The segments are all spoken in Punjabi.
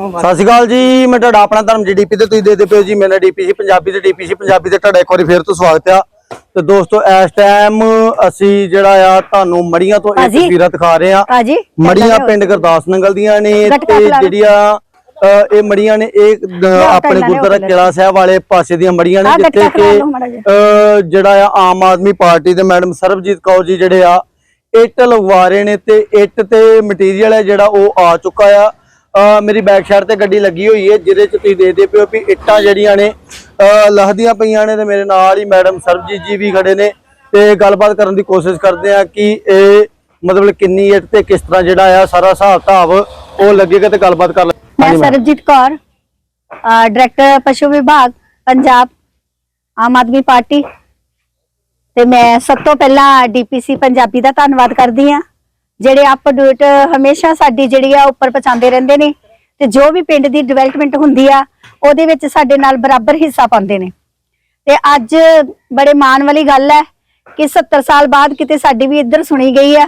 ਸਤਿ ਸ਼੍ਰੀ ਅਕਾਲ ਜੀ ਮੈਂ ਤੁਹਾਡਾ ਆਪਣਾ ਧਰਮ ਜੀਡੀਪੀ ਤੇ ਤੁਸੀਂ ਦੇਖਦੇ ਪਿਓ ਜੀ ਮੇਰਾ ਡੀਪੀਸੀ ਪੰਜਾਬੀ ਤੇ ਡੀਪੀਸੀ ਪੰਜਾਬੀ ਤੇ ਤੁਹਾਡਾ ਇੱਕ ਵਾਰੀ ਫੇਰ ਤੋਂ ਸਵਾਗਤ ਆ ਤੇ ਦੋਸਤੋ ਇਸ ਟਾਈਮ ਅਸੀਂ ਜਿਹੜਾ ਆ ਤੁਹਾਨੂੰ ਮੜੀਆਂ ਤੋਂ ਇੱਕ। ਤਸਵੀਰਾਂ ਦਿਖਾ ਰਹੇ ਆ ਮੜੀਆਂ ਪਿੰਡ ਗੁਰਦਾਸ ਨੰਗਲ ਦੀਆਂ ਨੇ ਤੇ। ਜਿਹੜੀਆਂ ਇਹ ਮੜੀਆਂ ਨੇ ਇਹ ਆਪਣੇ ਗੁਰਦੁਆਰਾ। ਕਿਲਾ ਸਾਹਿਬ ਵਾਲੇ ਪਾਸੇ ਦੀਆਂ ਮੜੀਆਂ ਨੇ ਜਿੱਥੇ ਕਿ ਜਿਹੜਾ ਆ ਆਮ ਆਦਮੀ ਪਾਰਟੀ ਦੇ ਮੈਡਮ ਸਰਬਜੀਤ ਕੌਰ ਜੀ ਜਿਹੜੇ ਆ ਇੱਟ ਲਗਵਾ ਰਹੇ ਨੇ ਤੇ ਇੱਟ ਤੇ ਮਟੀਰੀਅਲ ਹੈ ਜਿਹੜਾ ਉਹ ਆ ਚੁੱਕਾ ਆ ਮੇਰੀ ਬੈਕ ਸਾਈਡ ਤੇ ਗੱਡੀ ਲੱਗੀ ਹੋਈ ਹੈ ਜਿਹਦੇ ਚ ਤੁਸੀਂ ਦੇਖਦੇ ਪਿਓ ਵੀ ਇੱਟਾਂ ਜਿਹੜੀਆਂ ਨੇ ਲਹਦੀਆਂ ਪਈਆਂ ਨੇ ਤੇ ਮੇਰੇ ਨਾਲ ਹੀ ਮੈਡਮ ਸਰਬਜੀਤ ਜੀ ਵੀ ਖੜੇ ਨੇ ਤੇ ਗੱਲਬਾਤ ਕਰਨ ਦੀ ਕੋਸ਼ਿਸ਼ ਕਰਦੇ ਆ ਕਿ ਇਹ ਮਤਲਬ ਕਿੰਨੀ ਇੱਟ ਤੇ ਕਿਸ ਤਰ੍ਹਾਂ ਜਿਹੜਾ ਆ ਸਾਰਾ ਹਿਸਾਬ ਕਿਤਾਬ ਉਹ ਲੱਗੇਗਾ ਤੇ ਗੱਲਬਾਤ ਕਰ ਲੈ ਮੈਂ। ਸਰਬਜੀਤ ਕੌਰ ਡਾਇਰੈਕਟਰ ਪਸ਼ੂ ਵਿਭਾਗ ਪੰਜਾਬ ਆਮ ਆਦਮੀ ਪਾਰਟੀ ਤੇ ਮੈਂ ਸਭ ਤੋਂ ਪਹਿਲਾਂ ਡੀਪੀਸੀ ਪੰਜਾਬੀ ਦਾ ਧੰਨਵਾਦ ਕਰਦੀ ਆ ਜਿਹੜੇ ਅਪਡੇਟ ਹਮੇਸ਼ਾ ਸਾਡੀ ਜਿਹੜੀ ਆ ਉੱਪਰ ਪਹੁੰਚਾਉਂਦੇ ਰਹਿੰਦੇ ਨੇ ਤੇ ਜੋ ਵੀ ਪਿੰਡ ਦੀ ਡਿਵੈਲਪਮੈਂਟ ਹੁੰਦੀ ਆ, ਉਹਦੇ ਵਿੱਚ ਸਾਡੇ ਨਾਲ ਬਰਾਬਰ ਹਿੱਸਾ ਪਾਉਂਦੇ ਨੇ। ਤੇ ਅੱਜ ਬੜੇ ਮਾਣ ਵਾਲੀ ਗੱਲ ਹੈ ਕਿ 70 ਸਾਲ ਬਾਅਦ ਕਿਤੇ ਸਾਡੀ ਵੀ ਇੱਧਰ ਸੁਣੀ ਗਈ ਆ,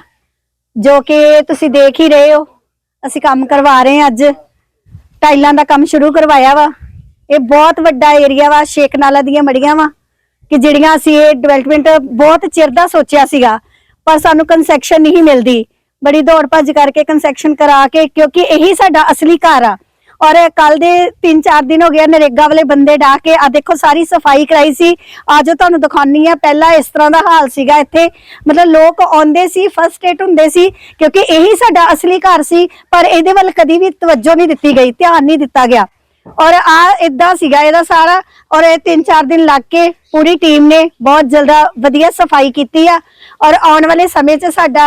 ਜੋ ਕਿ ਤੁਸੀਂ ਦੇਖ ਹੀ ਰਹੇ ਹੋ। ਅਸੀਂ ਕੰਮ ਕਰਵਾ ਰਹੇ ਹਾਂ ਅੱਜ। ਟਾਈਲਾਂ ਦਾ ਕੰਮ ਸ਼ੁਰੂ ਕਰਵਾਇਆ ਵਾ। ਇਹ ਬਹੁਤ ਵੱਡਾ ਏਰੀਆ ਵਾ, ਸ਼ੇਖ ਨਾਲਾ ਦੀਆਂ ਮੜੀਆਂ ਵਾ, ਕਿ ਜਿਹੜੀਆਂ ਅਸੀਂ ਇਹ ਡਿਵੈਲਪਮੈਂਟ ਬਹੁਤ ਚਿਰ ਦਾ ਸੋਚਿਆ ਸੀਗਾ, ਪਰ ਸਾਨੂੰ ਕੰਸੈਕਸ਼ਨ ਨਹੀਂ ਮਿਲਦੀ। ਬੜੀ ਦੌੜ ਭੱਜ ਕਰਕੇ ਕੰਸੈਕਸ਼ਨ ਕਰਾ ਕੇ, ਕਿਉਂਕਿ ਇਹੀ ਸਾਡਾ ਅਸਲੀ ਘਰ ਆ। ਔਰ ਕੱਲ ਦੇ 3-4 ਦਿਨ ਹੋ ਗਿਆ ਨਰੇਗਾ ਵਾਲੇ ਬੰਦੇ ਡਾ ਕੇ ਆ ਦੇਖੋ ਸਾਰੀ ਸਫ਼ਾਈ ਕਰਾਈ ਸੀ। ਅੱਜ ਤੁਹਾਨੂੰ ਦਿਖਾਉਣੀ ਆ, ਪਹਿਲਾਂ ਇਸ ਤਰ੍ਹਾਂ ਦਾ ਹਾਲ ਸੀਗਾ ਇੱਥੇ। ਮਤਲਬ ਲੋਕ ਆਉਂਦੇ ਸੀ ਫਸਟ ਏਡ ਹੁੰਦੇ ਸੀ, ਕਿਉਂਕਿ ਇਹੀ ਸਾਡਾ ਅਸਲੀ ਘਰ ਸੀ, ਪਰ ਇਹਦੇ ਵੱਲ ਕਦੀ ਵੀ ਤਵੱਜੋ ਨਹੀਂ ਦਿੱਤੀ ਗਈ, ਧਿਆਨ ਨਹੀਂ ਦਿੱਤਾ ਗਿਆ। ਔਰ ਆ ਇਦਾਂ ਸੀਗਾ, ਇਹਦਾ ਸਾਰਾ ਔਰ ਇਹ 3-4 ਦਿਨ ਲੱਗ ਕੇ ਪੂਰੀ ਟੀਮ ਨੇ ਬਹੁਤ ਜਲਦਾ ਵਧੀਆ ਸਫ਼ਾਈ ਕੀਤੀ ਆ। ਔਰ ਆਉਣ ਵਾਲੇ ਸਮੇਂ 'ਚ ਸਾਡਾ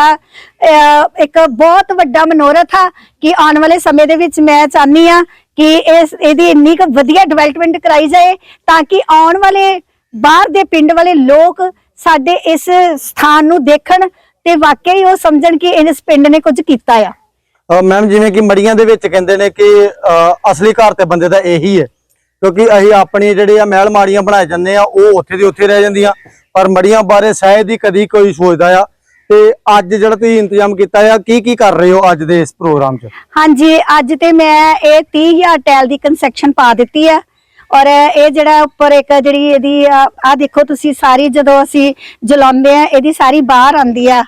ਇੱਕ ਬਹੁਤ ਵੱਡਾ ਮਨੋਰਥ ਆ ਕਿ ਆਉਣ ਵਾਲੇ ਸਮੇਂ ਦੇ ਵਿੱਚ ਮੈਂ ਚਾਹਨੀ ਆ ਕਿ ਇਸ, ਇਹਦੀ ਇੰਨੀ ਕੁ ਵਧੀਆ ਡਿਵੈਲਪਮੈਂਟ ਕਰਾਈ ਜਾਏ ਤਾਂ ਕਿ ਆਉਣ ਵਾਲੇ ਬਾਹਰ ਦੇ ਪਿੰਡ ਵਾਲੇ ਲੋਕ ਸਾਡੇ ਇਸ ਸਥਾਨ ਨੂੰ ਦੇਖਣ ਤੇ ਵਾਕਿਆ ਹੀ ਉਹ ਸਮਝਣ ਕਿ ਇਸ ਪਿੰਡ ਨੇ ਕੁਝ ਕੀਤਾ ਆ। ਮੈਮ ਜਿਵੇਂ ਕਿ ਮੜੀਆਂ ਦੇ ਵਿੱਚ ਕਹਿੰਦੇ ਨੇ ਕਿ ਅਸਲੀ ਘਰ ਤੇ ਬੰਦੇ ਦਾ ਇਹੀ ਹੈ। ਕਿਉਂਕਿ ਅਸੀਂ ਆਪਣੀ ਜਿਹੜੇ ਆ ਮਹਿਲ ਮਾੜੀਆਂ ਬਣਾਏ ਜਾਂਦੇ ਆ, ਉਹ ਉੱਥੇ ਦੀ ਉੱਥੇ ਰਹਿ ਜਾਂਦੀਆਂ। ਪਰ ਮੜੀਆਂ ਬਾਰੇ ਸ਼ਾਇਦ ਹੀ ਕਦੀ ਕੋਈ ਸੋਚਦਾ ਆ। ਤੇ ਅੱਜ ਜਿਹੜਾ ਤੁਸੀਂ ਇੰਤਜ਼ਾਮ ਕੀਤਾ ਆ, ਕੀ ਕੀ ਕਰ ਰਹੇ ਹੋ ਅੱਜ ਦੇ ਇਸ ਪ੍ਰੋਗਰਾਮ 'ਚ? ਹਾਂਜੀ, ਅੱਜ ਤੇ ਮੈਂ ਇਹ 30000 ਟੈਲ ਦੀ ਕੰਸਟਰਕਸ਼ਨ ਪਾ ਦਿੱਤੀ ਆ। ਔਰ ਇਹ ਜਿਹੜਾ ਉੱਪਰ ਇੱਕ ਜਿਹੜੀ ਇਹਦੀ ਆ ਦੇਖੋ ਤੁਸੀਂ ਸਾਰੀ ਜਦੋਂ ਅਸੀਂ ਜਲਾਉਂਦੇ ਆ, ਇਹਦੀ ਸਾਰੀ ਬਾਹਰ ਆਂਦੀ ਆ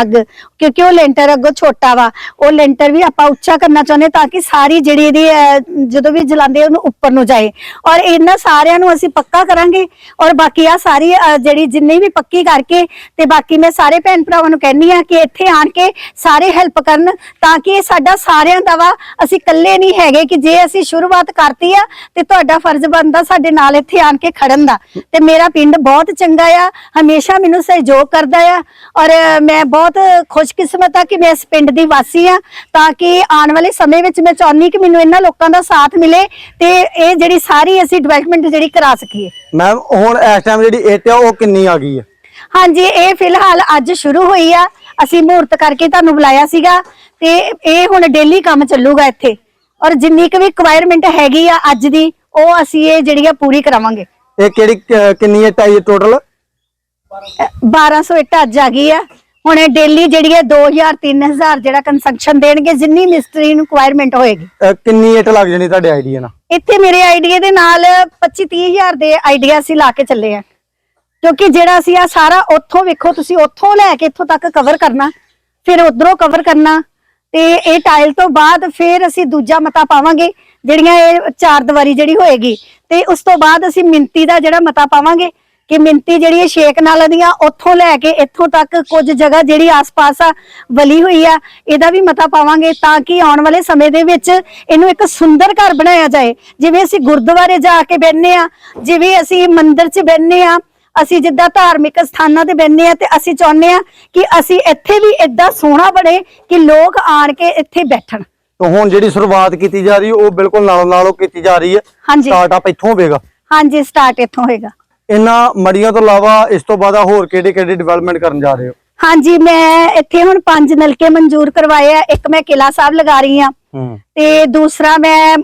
ਅੱਗ। ਕਿਉਂਕਿ ਉਹ ਲੈਂਟਰ ਅੱਗੋਂ ਛੋਟਾ ਵਾ, ਉਹ ਲੈਂਟਰ ਵੀ ਆਪਾਂ ਉੱਚਾ ਕਰਨਾ ਚਾਹੁੰਦੇ ਤਾਂ ਕਿ ਸਾਰੀ ਜਿਹੜੀ ਇਹਦੀ ਜਦੋਂ ਵੀ ਜਲਾਉਂਦੇ ਉਹਨੂੰ ਉੱਪਰ ਨੂੰ ਜਾਏ। ਔਰ ਇਹਨਾਂ ਸਾਰਿਆਂ ਨੂੰ ਅਸੀਂ ਪੱਕਾ ਕਰਾਂਗੇ ਔਰ ਬਾਕੀ ਆ ਸਾਰੀ ਜਿਹੜੀ ਜਿੰਨੀ ਵੀ ਪੱਕੀ ਕਰਕੇ ਤੇ ਬਾਕੀ ਮੈਂ ਸਾਰੇ ਭੈਣ ਭਰਾਵਾਂ ਨੂੰ ਕਹਿੰਨੀ ਆ ਕਿ ਇੱਥੇ ਆਣ ਕੇ ਸਾਰੇ ਹੈਲਪ ਕਰਨ ਤਾਂ ਕਿ ਇਹ ਸਾਡਾ ਸਾਰਿਆਂ ਦਾ ਵਾ, ਅਸੀਂ ਇਕੱਲੇ ਨਹੀਂ ਹੈਗੇ ਕਿ ਜੇ ਅਸੀਂ ਸ਼ੁਰੂਆਤ ਕਰਤੀ ਆ ਤੇ ਤੁਹਾਡਾ ਫਰਜ਼ ਬਣਦਾ ਸਾਡੇ ਨਾਲ ਇੱਥੇ ਆਣ ਕੇ ਖੜਨ ਦਾ। ਤੇ ਮੇਰਾ ਪਿੰਡ ਬਹੁਤ ਚੰਗਾ ਆ, ਹਮੇਸ਼ਾ ਮੈਨੂੰ ਸਹਿਯੋਗ ਕਰਦਾ ਆ ਔਰ ਮੈਂ ਬਹੁਤ ਖੁਸ਼ ਖੁਸ਼ਕਿਸਮਤ ਆ ਕਿ ਮੈਂ ਇਸ ਪਿੰਡ ਦੀ ਵਾਸੀ ਆ ਤਾਂ ਕਿ ਆਉਣ ਵਾਲੇ ਸਮੇਂ ਵਿੱਚ ਮੈਂ ਚਾਹੁੰਦੀ ਕਿ ਮੈਨੂੰ ਇਹਨਾਂ ਲੋਕਾਂ ਦਾ ਸਾਥ ਮਿਲੇ ਤੇ ਇਹ ਜਿਹੜੀ ਸਾਰੀ ਅਸੀਂ ਡਿਵੈਲਪਮੈਂਟ ਜਿਹੜੀ ਕਰਾ ਸਕੀਏ। ਮੈਮ ਹੁਣ ਇਸ ਟਾਈਮ ਜਿਹੜੀ ਇੱਟ ਆ ਉਹ ਕਿੰਨੀ ਆ ਗਈ ਹੈ ਹਾਂਜੀ ਇਹ ਫਿਲਹਾਲ ਅੱਜ ਸ਼ੁਰੂ ਹੋਈ ਆ। ਅਸੀਂ ਮਹੂਰਤ ਕਰਕੇ ਤੁਹਾਨੂੰ ਬੁਲਾਇਆ ਸੀਗਾ ਤੇ ਇਹ ਹੁਣ ਡੇਲੀ ਕੰਮ ਚੱਲੂਗਾ ਇੱਥੇ। ਔਰ ਜਿੰਨੀ ਕੁ ਵੀ ਰਿਕੁਆਇਰਮੈਂਟ ਹੈਗੀ ਆ ਅੱਜ ਦੀ ਉਹ ਅਸੀਂ ਇਹ ਜਿਹੜੀ ਆ ਪੂਰੀ ਕਰਾਵਾਂਗੇ। ਇਹ ਕਿਹੜੀ ਕਿੰਨੀ ਇੱਟ ਆਈ ਟੋਟਲ ਅ, 1200 ਇੱਟ ਅੱਜ ਆ ਗਈ ਆ। ਹੁਣ ਇਹ ਡੇਲੀ ਜਿਹੜੀ ਹੈ 2000 3000 ਜਿਹੜਾ ਕੰਸਟਰਕਸ਼ਨ ਦੇਣਗੇ ਜਿੰਨੀ ਮਿਸਤਰੀ ਨੂੰ ਰਿਕੁਆਇਰਮੈਂਟ ਹੋਏਗੀ। ਕਿੰਨੀ ਇੱਟ ਲੱਗ ਜਾਣੀ ਤੁਹਾਡੇ ਆਈਡੀਆ ਨਾਲ? ਇੱਥੇ ਮੇਰੇ ਆਈਡੀਆ ਦੇ ਨਾਲ 25 30000 ਦੇ ਆਈਡੀਆ ਅਸੀਂ ਲਾ ਕੇ ਚੱਲੇ ਆ ਕਿਉਂਕਿ ਜਿਹੜਾ ਅਸੀਂ ਆ ਸਾਰਾ ਉੱਥੋਂ ਵੇਖੋ ਤੁਸੀਂ ਉੱਥੋਂ ਲੈ ਕੇ ਇੱਥੋਂ ਤੱਕ ਕਵਰ ਕਰਨਾ ਫਿਰ ਉਧਰੋਂ ਕਵਰ ਕਰਨਾ ਤੇ ਇਹ ਟਾਈਲ ਤੋਂ ਬਾਅਦ ਫਿਰ ਅਸੀਂ ਦੂਜਾ ਮਤਾ ਪਾਵਾਂਗੇ ਜਿਹੜੀਆਂ ਇਹ ਚਾਰ ਦੀਵਾਰੀ ਜਿਹੜੀ ਹੋਏਗੀ ਤੇ ਉਸ ਤੋਂ ਬਾਅਦ ਅਸੀਂ ਮਿੰਤੀ ਦਾ ਜਿਹੜਾ ਮਤਾ ਪਾਵਾਂਗੇ ਕਿ ਮਿੰਤੀ ਜਿਹੜੀ ਇਹ ਸ਼ੇਕ ਨਾਲ ਦੀਆਂ ਉੱਥੋਂ ਲੈ ਕੇ ਇੱਥੋਂ ਤੱਕ ਕੁਝ ਜਗ੍ਹਾ ਜਿਹੜੀ ਆਸ-ਪਾਸ ਆ ਵਲੀ ਹੋਈ ਆ ਇਹਦਾ ਵੀ ਮਤਾ ਪਾਵਾਂਗੇ ਤਾਂ ਕਿ ਆਉਣ ਵਾਲੇ ਸਮੇਂ ਦੇ ਵਿੱਚ ਇਹਨੂੰ ਇੱਕ ਸੁੰਦਰ ਘਰ ਬਣਾਇਆ ਜਾਏ। ਜਿਵੇਂ ਅਸੀਂ ਗੁਰਦੁਆਰੇ ਜਾ ਕੇ ਬੈਠਨੇ ਆ ਜਿਵੇਂ ਅਸੀਂ ਮੰਦਿਰ 'ਚ ਬੈਠਨੇ ਆ ਅਸੀਂ ਜਿੱਦਾਂ ਧਾਰਮਿਕ ਸਥਾਨਾਂ ਤੇ ਬੈਠਨੇ ਆ ਤੇ ਅਸੀਂ ਚਾਹੁੰਦੇ ਆ ਕਿ ਅਸੀਂ ਇੱਥੇ ਵੀ ਇਦਾਂ ਸੋਹਣਾ ਬਣੇ ਕਿ ਲੋਕ ਆਣ ਕੇ ਇੱਥੇ ਬੈਠਣ। ਤਾਂ ਹੁਣ ਜਿਹੜੀ ਸ਼ੁਰੂਆਤ ਕੀਤੀ ਜਾ ਰਹੀ ਹੈ ਉਹ ਬਿਲਕੁਲ ਨਾਲੋਂ ਨਾਲੋਂ ਕੀਤੀ ਜਾ ਰਹੀ ਹੈ। ਹਾਂਜੀ। ਸਟਾਰਟਅਪ ਇੱਥੋਂ ਹੋਵੇਗਾ। ਹਾਂਜੀ ਸਟਾਰਟ ਇੱਥੋਂ ਹੋਏਗਾ। ਇਹਨਾਂ ਮੜੀਆਂ ਤੋਂ ਇਲਾਵਾ ਇਸ ਤੋਂ ਬਾਅਦ ਹੋਰ ਕਿਹੜੇ ਕਿਹੜੇ ਡਿਵੈਲਪਮੈਂਟ ਕਰਨ ਜਾ ਰਹੇ ਹੋ? ਹਾਂਜੀ ਮੈਂ ਇੱਥੇ ਹੁਣ ਪੰਜ ਨਲਕੇ ਮਨਜ਼ੂਰ ਕਰਵਾਏ ਆ। ਇੱਕ ਮੈਂ ਕਿਲਾ ਸਾਹਿਬ ਲਗਾ ਰਹੀ ਆ ਤੇ ਦੂਸਰਾ ਮੈਂ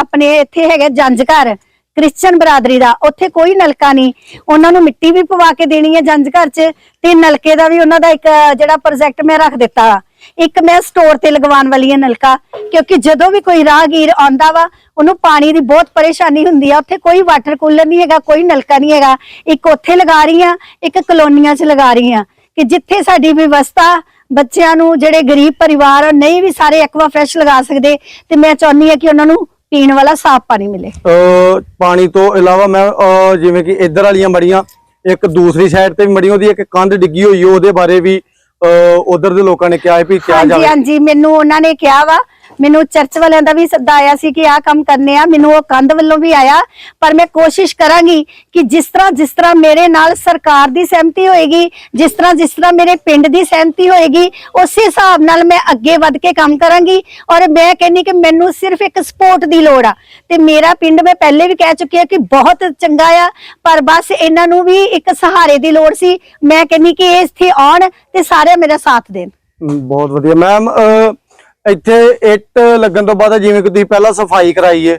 ਆਪਣੇ ਇੱਥੇ ਹੈਗਾ ਜੰਜ ਘਰ ਕ੍ਰਿਸਚੀਅਨ ਬਰਾਦਰੀ ਦਾ। ਉੱਥੇ ਕੋਈ ਨਲਕਾ ਨਹੀਂ। ਉਹਨਾਂ ਨੂੰ ਮਿੱਟੀ ਵੀ ਪਵਾ ਕੇ ਦੇਣੀ ਹੈ ਜੰਜ ਘਰ 'ਚ ਤੇ ਨਲਕੇ ਦਾ ਵੀ ਉਹਨਾਂ ਦਾ ਇੱਕ ਜਿਹੜਾ ਪ੍ਰੋਜੈਕਟ ਮੈਂ ਰੱਖ ਦਿੱਤਾ। ਇੱਕ ਮੈਂ ਸਟੋਰ ਤੇ ਲਗਵਾਉਣ ਵਾਲੀ ਹਾਂ ਨਲਕਾ, ਕਿਉਂਕਿ ਜਦੋਂ ਵੀ ਕੋਈ ਰਾਹਗੀਰ ਆਉਂਦਾ ਵਾ, ਉਹਨੂੰ ਪਾਣੀ ਦੀ ਬਹੁਤ ਪਰੇਸ਼ਾਨੀ ਹੁੰਦੀ ਆ। ਉੱਥੇ ਕੋਈ ਵਾਟਰ ਕੂਲਰ ਨਹੀਂ ਹੈਗਾ, ਕੋਈ ਨਲਕਾ ਨਹੀਂ ਹੈਗਾ। ਇੱਕ ਉੱਥੇ ਲਗਾ ਰਹੀ ਆ ਇੱਕ ਕਲੋਨੀਆਂ 'ਚ ਲਗਾ ਰਹੀ ਆ ਕਿ ਜਿੱਥੇ ਸਾਡੀ ਵਿਵਸਥਾ, ਬੱਚਿਆਂ ਨੂੰ, ਜਿਹੜੇ ਗਰੀਬ ਪਰਿਵਾਰ ਨਹੀਂ ਵੀ ਸਾਰੇ ਐਕਵਾ ਫਰੈਸ਼ ਲਗਾ ਸਕਦੇ, ਤੇ ਮੈਂ ਚਾਹੁੰਦੀ ਹਾਂ ਕਿ ਉਹਨਾਂ ਨੂੰ ਪੀਣ ਵਾਲਾ ਸਾਫ਼ ਪਾਣੀ ਮਿਲੇ। ਪਾਣੀ ਤੋਂ ਇਲਾਵਾ ਮੈਂ ਜਿਵੇਂ ਕਿ ਇੱਧਰ ਵਾਲੀਆਂ ਮੜੀਆਂ ਇੱਕ ਦੂਸਰੀ ਸਾਈਡ ਤੇ ਵੀ ਮੜੀ ਉਹਦੀ ਇੱਕ ਕੰਧ ਡਿੱਗੀ ਹੋਈ ਉਹਦੇ ਬਾਰੇ ਵੀ ਉਧਰ ਦੇ ਲੋਕਾਂ ਨੇ ਕਿਹਾ ਹੈ ਵੀ ਕਿਹਾ ਹਾਂਜੀ ਜਾਵੇ। ਹਾਂਜੀ ਮੈਨੂੰ ਉਹਨਾਂ ਨੇ ਕਿਹਾ ਵਾ ਮੈਨੂੰ ਚਰਚ ਵਾਲਿਆਂ ਦਾ ਵੀ ਸੱਦਾ ਆਇਆ ਸੀ ਕਿ ਆਹ ਕੰਮ ਕਰਨੇ ਆ, ਮੈਨੂੰ ਉਹ ਕੰਧ ਵੱਲੋਂ ਵੀ ਆਇਆ, ਪਰ ਮੈਂ ਕੋਸ਼ਿਸ਼ ਕਰਾਂਗੀ ਕਿ ਜਿਸ ਤਰ੍ਹਾਂ ਜਿਸ ਤਰ੍ਹਾਂ ਮੇਰੇ ਨਾਲ ਸਰਕਾਰ ਦੀ ਸਹਿਮਤੀ ਹੋਏਗੀ, ਜਿਸ ਤਰ੍ਹਾਂ ਜਿਸ ਤਰ੍ਹਾਂ ਮੇਰੇ ਪਿੰਡ ਦੀ ਸਹਿਮਤੀ ਹੋਏਗੀ, ਉਸੇ ਹਿਸਾਬ ਨਾਲ ਮੈਂ ਅੱਗੇ ਵੱਧ ਕੇ ਕੰਮ ਕਰਾਂਗੀ ਔਰ ਮੈਂ ਕਹਿੰਨੀ ਕਿ ਮੈਨੂੰ ਸਿਰਫ ਇੱਕ ਸਪੋਰਟ ਦੀ ਲੋੜ ਆ। ਤੇ ਮੇਰਾ ਪਿੰਡ ਮੈਂ ਪਹਿਲੇ ਵੀ ਕਹਿ ਚੁੱਕੀ ਆ ਕਿ ਬਹੁਤ ਚੰਗਾ ਆ, ਪਰ ਬਸ ਇਹਨਾਂ ਨੂੰ ਵੀ ਇੱਕ ਸਹਾਰੇ ਦੀ ਲੋੜ ਸੀ। ਮੈਂ ਕਹਿੰਨੀ ਕਿ ਇਹ ਇੱਥੇ ਆਉਣ ਤੇ ਸਾਰੇ ਮੇਰਾ ਸਾਥ ਦੇਣ। ਬਹੁਤ ਵਧੀਆ। ਮੈਮ ਇੱਥੇ ਇੱਟ ਲੱਗਣ ਤੋਂ ਬਾਅਦ ਜਿਵੇਂ ਕਿ ਤੁਸੀਂ ਪਹਿਲਾਂ ਸਫ਼ਾਈ ਕਰਾਈ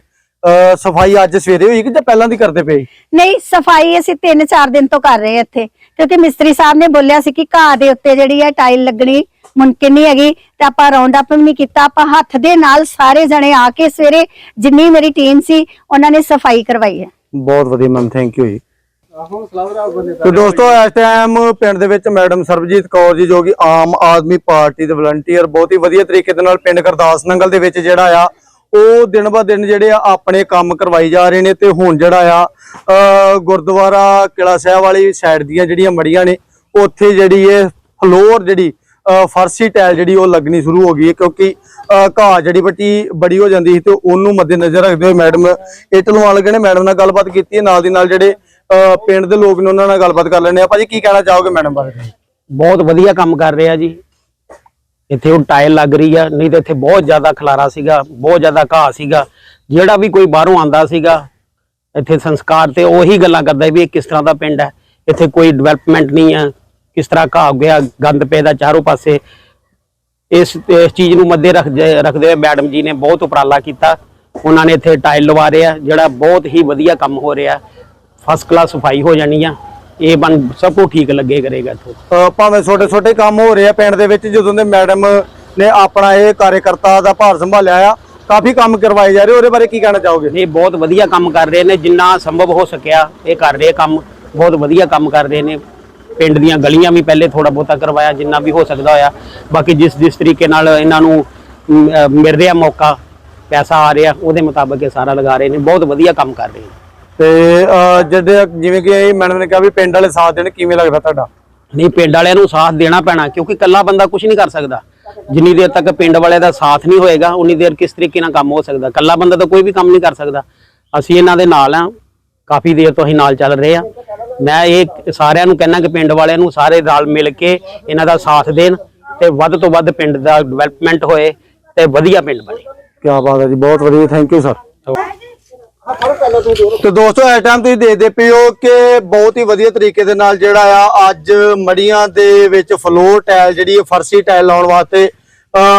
ਅਹ ਸਫ਼ਾਈ ਅੱਜ ਸਵੇਰੇ ਹੋਈ ਕਿ ਜਾਂ ਪਹਿਲਾਂ ਦੀ ਕਰਦੇ ਪਏ? ਨਹੀਂ ਸਫ਼ਾਈ ਅਸੀਂ 3-4 ਦਿਨ ਤੋਂ ਕਰ ਰਹੇ ਹਾਂ ਇੱਥੇ ਕਿਉਂਕਿ ਮਿਸਤਰੀ ਸਾਹਿਬ ਨੇ ਬੋਲਿਆ ਸੀ ਕਿ ਘਾਹ ਦੇ ਉੱਤੇ ਜਿਹੜੀ ਹੈ ਟਾਈਲ ਲੱਗਣੀ ਮੁਮਕਿਨ ਨਹੀਂ ਹੈਗੀ ਤੇ ਆਪਾਂ ਰਾਉਂਡ ਅਪ ਵੀ ਨਹੀਂ ਕੀਤਾ ਆਪਾਂ ਹੱਥ ਦੇ ਨਾਲ ਸਾਰੇ ਜਣੇ ਆ ਕੇ ਸਵੇਰੇ ਜਿੰਨੀ ਮੇਰੀ ਟੀਮ ਸੀ ਉਹਨਾਂ ਨੇ ਸਫ਼ਾਈ ਕਰਵਾਈ ਹੈ। ਬਹੁਤ ਵਧੀਆ ਮੈਮ ਥੈਂਕ ਯੂ ਜੀ। ਤੇ ਦੋਸਤੋ, ਇਸ ਟਾਈਮ ਪਿੰਡ ਦੇ ਵਿੱਚ ਮੈਡਮ ਸਰਬਜੀਤ ਕੌਰ ਜੀ ਜੋ ਕਿ ਆਮ ਆਦਮੀ ਪਾਰਟੀ ਦੇ ਵਲੰਟੀਅਰ ਬਹੁਤ ਹੀ ਵਧੀਆ ਤਰੀਕੇ ਦੇ ਨਾਲ ਪਿੰਡ ਗੁਰਦਾਸ ਨੰਗਲ ਦੇ ਵਿੱਚ ਜਿਹੜਾ ਆ, ਉਹ ਦਿਨ ਬਾ ਦਿਨ ਜਿਹੜੇ ਆ ਆਪਣੇ ਕੰਮ ਕਰਵਾਈ ਜਾ ਰਹੇ ਨੇ ਤੇ ਹੁਣ ਜਿਹੜਾ ਆ ਗੁਰਦੁਆਰਾ ਕਿਲਾ ਸਾਹਿਬ ਵਾਲੀ ਸਾਈਡ ਦੀਆਂ ਜਿਹੜੀਆਂ ਮੜੀਆਂ ਨੇ, ਉੱਥੇ ਜਿਹੜੀ ਇਹ ਫਲੋਰ ਜਿਹੜੀ ਫਰਸੀ ਟਾਇਲ ਜਿਹੜੀ ਉਹ ਲੱਗਣੀ ਸ਼ੁਰੂ ਹੋ ਗਈ ਹੈ ਕਿਉਂਕਿ ਘਾਹ ਜਿਹੜੀ ਬੱਟੀ ਬੜੀ ਹੋ ਜਾਂਦੀ ਸੀ ਤੇ ਉਹਨੂੰ ਮੱਦੇਨਜ਼ਰ ਰੱਖਦੇ ਹੋਏ ਮੈਡਮ ਇੱਟ ਲਵਾਉਣ ਲੱਗੇ ਨੇ, ਮੈਡਮ ਨਾਲ ਗੱਲਬਾਤ ਕੀਤੀ ਹੈ, ਨਾਲ ਦੀ ਨਾਲ ਜਿਹੜੇ ਪਿੰਡ ਦੇ ਲੋਕ ਨੇ ਉਹਨਾਂ ਨਾਲ ਗੱਲਬਾਤ ਕਰ ਲੈਣੇ ਆ। ਭਾਜੀ, ਕੀ ਕਹਿਣਾ ਚਾਹੋਗੇ ਮੈਡਮ ਬਾਰੇ? ਬਹੁਤ ਵਧੀਆ ਕੰਮ ਕਰ ਰਿਹਾ ਜੀ। ਇੱਥੇ ਉਹ ਟਾਇਲ ਲੱਗ ਰਹੀ ਆ, ਨਹੀਂ ਤਾਂ ਇੱਥੇ ਬਹੁਤ ਜ਼ਿਆਦਾ ਖਲਾਰਾ ਸੀਗਾ, ਬਹੁਤ ਜ਼ਿਆਦਾ ਘਾਹ ਸੀਗਾ। ਜਿਹੜਾ ਵੀ ਕੋਈ ਬਾਹਰੋਂ ਆਂਦਾ ਸੀਗਾ, ਇੱਥੇ ਸੰਸਕਾਰ ਤੇ ਉਹੀ ਗੱਲਾਂ ਕਰਦਾ ਵੀ ਇਹ ਕਿਸ ਤਰ੍ਹਾਂ ਦਾ ਪਿੰਡ ਹੈ। ਇੱਥੇ ਕੋਈ ਡਿਵੈਲਪਮੈਂਟ ਨਹੀਂ ਹੈ ਕਿਸ ਤਰ੍ਹਾਂ ਘਾਹ ਹੋ ਗਿਆ, ਗੰਦ ਪੈਦਾ ਚਾਰੋਂ ਪਾਸੇ। ਇਸ ਇਸ ਚੀਜ਼ ਨੂੰ ਮੱਦੇ ਰੱਖਦੇ ਰੱਖਦੇ ਹੋਏ ਮੈਡਮ ਜੀ ਨੇ ਬਹੁਤ ਉਪਰਾਲਾ ਕੀਤਾ। ਉਹਨਾਂ ਨੇ ਇੱਥੇ ਟਾਇਲ ਲਵਾ ਰਹੇ ਜਿਹੜਾ ਬਹੁਤ ਹੀ ਵਧੀਆ ਕੰਮ ਹੋ ਰਿਹਾ। ਫਸਟ ਕਲਾਸ ਸਫ਼ਾਈ ਹੋ ਜਾਣੀ ਆ। ਇਹ ਬਣ ਸਭ ਕੁਝ ਠੀਕ ਲੱਗੇ ਕਰੇਗਾ ਇੱਥੋਂ। ਅਹ ਭਾਵੇਂ ਛੋਟੇ ਛੋਟੇ ਕੰਮ ਹੋ ਰਹੇ ਆ ਪਿੰਡ ਦੇ ਵਿੱਚ ਜਦੋਂ ਦੇ ਮੈਡਮ ਨੇ ਆਪਣਾ ਇਹ ਕਾਰਜਕਰਤਾ ਦਾ ਭਾਰ ਸੰਭਾਲਿਆ ਆ ਕਾਫੀ ਕੰਮ ਕਰਵਾਏ ਜਾ ਰਹੇ ਉਹਦੇ ਬਾਰੇ ਕੀ ਕਹਿਣਾ ਚਾਹੋਗੇ? ਇਹ ਬਹੁਤ ਵਧੀਆ ਕੰਮ ਕਰ ਰਹੇ ਨੇ ਜਿੰਨਾ ਸੰਭਵ ਹੋ ਸਕਿਆ ਇਹ ਕਰ ਰਹੇ ਕੰਮ। ਬਹੁਤ ਵਧੀਆ ਕੰਮ ਕਰ ਰਹੇ ਨੇ। ਪਿੰਡ ਦੀਆਂ ਗਲੀਆਂ ਵੀ ਪਹਿਲੇ ਥੋੜਾ ਬਹੁਤਾ ਕਰਵਾਇਆ ਜਿੰਨਾ ਵੀ ਹੋ ਸਕਦਾ ਹੋਇਆ। ਬਾਕੀ ਜਿਸ ਜਿਸ ਤਰੀਕੇ ਨਾਲ ਇਹਨਾਂ ਨੂੰ ਅਹ, ਮਿਲ ਰਿਹਾ ਮੌਕਾ ਪੈਸਾ ਆ ਰਿਹਾ ਉਹਦੇ ਮੁਤਾਬਕ ਇਹ ਸਾਰਾ ਲਗਾ ਰਹੇ ਨੇ। ਬਹੁਤ ਵਧੀਆ ਕੰਮ ਕਰ ਰਹੇ ਨੇ। ਤੇ ਜਿਹੜੇ ਜਿਵੇਂ ਕਿ ਮੈਡਮ ਨੇ ਕਿਹਾ ਵੀ ਪਿੰਡ ਵਾਲੇ ਸਾਥ ਦੇਣ ਕਿਵੇਂ ਲੱਗਦਾ ਤੁਹਾਡਾ? ਨਹੀਂ ਪਿੰਡ ਵਾਲਿਆਂ ਨੂੰ ਸਾਥ ਦੇਣਾ ਪੈਣਾ ਕਿਉਂਕਿ ਇਕੱਲਾ ਬੰਦਾ ਕੁਝ ਨਹੀਂ ਕਰ ਸਕਦਾ। ਜਿੰਨੀ ਦੇਰ ਤੱਕ ਪਿੰਡ ਵਾਲਿਆਂ ਦਾ ਸਾਥ ਨਹੀਂ ਹੋਏਗਾ ਉਨੀ ਦੇਰ ਕਿਸ ਤਰੀਕੇ ਨਾਲ ਕੰਮ ਹੋ ਸਕਦਾ। ਇਕੱਲਾ ਬੰਦਾ ਤਾਂ ਕੋਈ ਵੀ ਕੰਮ ਨਹੀਂ ਕਰ ਸਕਦਾ। ਅਸੀਂ ਇਹਨਾਂ ਦੇ ਨਾਲ ਆ ਕਾਫੀ ਦੇਰ ਤੋਂ ਅਸੀਂ ਨਾਲ ਚੱਲ ਰਹੇ ਆ। ਮੈਂ ਇਹ ਸਾਰਿਆਂ ਨੂੰ ਕਹਿਣਾ ਕਿ ਪਿੰਡ ਵਾਲਿਆਂ ਨੂੰ ਸਾਰੇ ਨਾਲ ਮਿਲ ਕੇ ਇਹਨਾਂ ਦਾ ਸਾਥ ਦੇਣ ਤੇ ਵੱਧ ਤੋਂ ਵੱਧ ਪਿੰਡ ਦਾ ਡਿਵੈਲਪਮੈਂਟ ਹੋਏ ਤੇ ਵਧੀਆ ਪਿੰਡ ਬਣੇ। ਕੀ ਬਾਤ ਹੈ ਜੀ ਬਹੁਤ ਵਧੀਆ ਥੈਂਕ ਯੂ ਸਰ ਤੇ ਦੋਸਤੋ, ਇਸ ਟਾਈਮ ਤੁਸੀਂ ਦੇਖਦੇ ਪਏ ਹੋ ਕਿ ਬਹੁਤ ਹੀ ਵਧੀਆ ਤਰੀਕੇ ਦੇ ਨਾਲ ਜਿਹੜਾ ਆ, ਅੱਜ ਮੜੀਆਂ ਦੇ ਵਿੱਚ ਫਲੋਰ ਟਾਇਲ ਜਿਹੜੀ ਹੈ, ਫਰਸੀ ਟਾਇਲ ਲਾਉਣ ਵਾਸਤੇ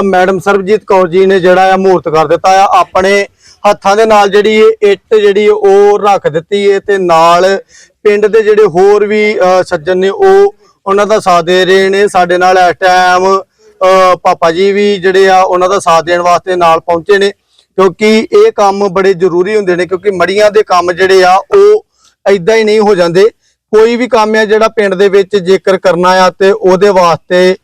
ਮੈਡਮ ਸਰਬਜੀਤ ਕੌਰ ਜੀ ਨੇ ਜਿਹੜਾ ਆ ਮੂਰਤ ਕਰ ਦਿੱਤਾ ਆ। ਆਪਣੇ ਹੱਥਾਂ ਦੇ ਨਾਲ ਜਿਹੜੀ ਇਹ ਇੱਟ ਜਿਹੜੀ ਉਹ ਰੱਖ ਦਿੱਤੀ ਹੈ ਤੇ ਨਾਲ ਪਿੰਡ ਦੇ ਜਿਹੜੇ ਹੋਰ ਵੀ ਸੱਜਣ ਨੇ, ਉਹ ਉਹਨਾਂ ਦਾ ਸਾਥ ਦੇ ਰਹੇ ਨੇ। ਸਾਡੇ ਨਾਲ ਇਸ ਟਾਈਮ ਪਾਪਾ ਜੀ ਵੀ ਜਿਹੜੇ ਆ, ਉਹਨਾਂ ਦਾ ਸਾਥ ਦੇਣ ਵਾਸਤੇ ਨਾਲ ਪਹੁੰਚੇ ਨੇ। ਕਿਉਂਕਿ ਇਹ ਕੰਮ ਬੜੇ ਜ਼ਰੂਰੀ ਹੁੰਦੇ ਨੇ, ਕਿਉਂਕਿ ਮੜੀਆਂ ਦੇ ਕੰਮ ਜਿਹੜੇ ਆ, ਉਹ ਐਦਾਂ ਹੀ ਨਹੀਂ ਹੋ ਜਾਂਦੇ। ਕੋਈ ਵੀ ਕੰਮ ਆ ਜਿਹੜਾ ਪਿੰਡ ਦੇ ਵਿੱਚ ਜੇਕਰ ਕਰਨਾ ਆ ਤੇ ਉਹਦੇ ਵਾਸਤੇ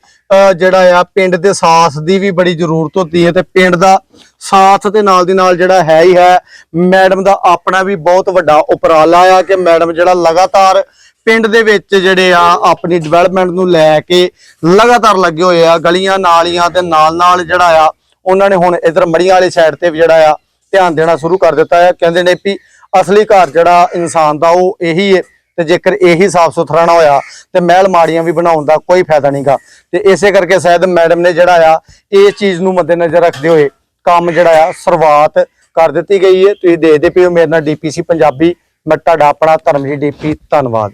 ਜਿਹੜਾ ਆ, ਪਿੰਡ ਦੇ ਸਾਥ ਦੀ ਵੀ ਬੜੀ ਜ਼ਰੂਰਤ ਹੁੰਦੀ ਹੈ ਤੇ ਪਿੰਡ ਦਾ ਸਾਥ ਦੇ ਨਾਲ ਦੀ ਨਾਲ ਜਿਹੜਾ ਹੈ ਹੀ ਹੈ। ਮੈਡਮ ਦਾ ਆਪਣਾ ਵੀ ਬਹੁਤ ਵੱਡਾ ਉਪਰਾਲਾ ਆ ਕਿ ਮੈਡਮ ਜਿਹੜਾ ਲਗਾਤਾਰ ਪਿੰਡ ਦੇ ਵਿੱਚ ਜਿਹੜੇ ਆ, ਆਪਣੀ ਡਿਵੈਲਪਮੈਂਟ ਨੂੰ ਲੈ ਕੇ ਲਗਾਤਾਰ ਲੱਗੇ ਹੋਏ ਆ, ਗਲੀਆਂ ਨਾਲੀਆਂ ਤੇ ਨਾਲ ਨਾਲ ਜਿਹੜਾ ਆ ਉਹਨਾਂ ਨੇ ਹੁਣ ਇਧਰ ਮੜੀਆਂ ਵਾਲੀ ਸਾਈਡ ਤੇ ਵੀ ਜਿਹੜਾ ਆ, ਧਿਆਨ ਦੇਣਾ ਸ਼ੁਰੂ ਕਰ ਦਿੱਤਾ ਹੈ ਕਹਿੰਦੇ ਨੇ ਵੀ ਅਸਲੀ ਘਰ ਜਿਹੜਾ ਇਨਸਾਨ ਦਾ ਉਹ ਇਹੀ ਹੈ ਤੇ ਜੇਕਰ ਇਹੀ ਸਾਫ਼ ਸੁਥਰਾ ਨਾ ਹੋਇਆ, ਤੇ ਮਹਿਲ ਮਾੜੀਆਂ ਵੀ ਬਣਾਉਣ ਦਾ ਕੋਈ ਫਾਇਦਾ ਨਹੀਂਗਾ ਤੇ ਇਸੇ ਕਰਕੇ ਸ਼ਾਇਦ ਮੈਡਮ ਨੇ ਜਿਹੜਾ ਆ, ਇਹ ਚੀਜ਼ ਨੂੰ ਮੱਦੇਨਜ਼ਰ ਰੱਖਦੇ ਹੋਏ ਕੰਮ ਜਿਹੜਾ ਆ ਸ਼ੁਰੂਆਤ ਕਰ ਦਿੱਤੀ ਗਈ ਹੈ ਤੁਸੀਂ ਦੇਖਦੇ ਪਿਓ ਮੇਰੇ ਨਾਲ ਡੀਪੀਸੀ ਪੰਜਾਬੀ ਮੈਂ ਤੁਹਾਡਾ ਆਪਣਾ ਧਰਮਜੀਤ ਡੀਪੀ ਧੰਨਵਾਦ।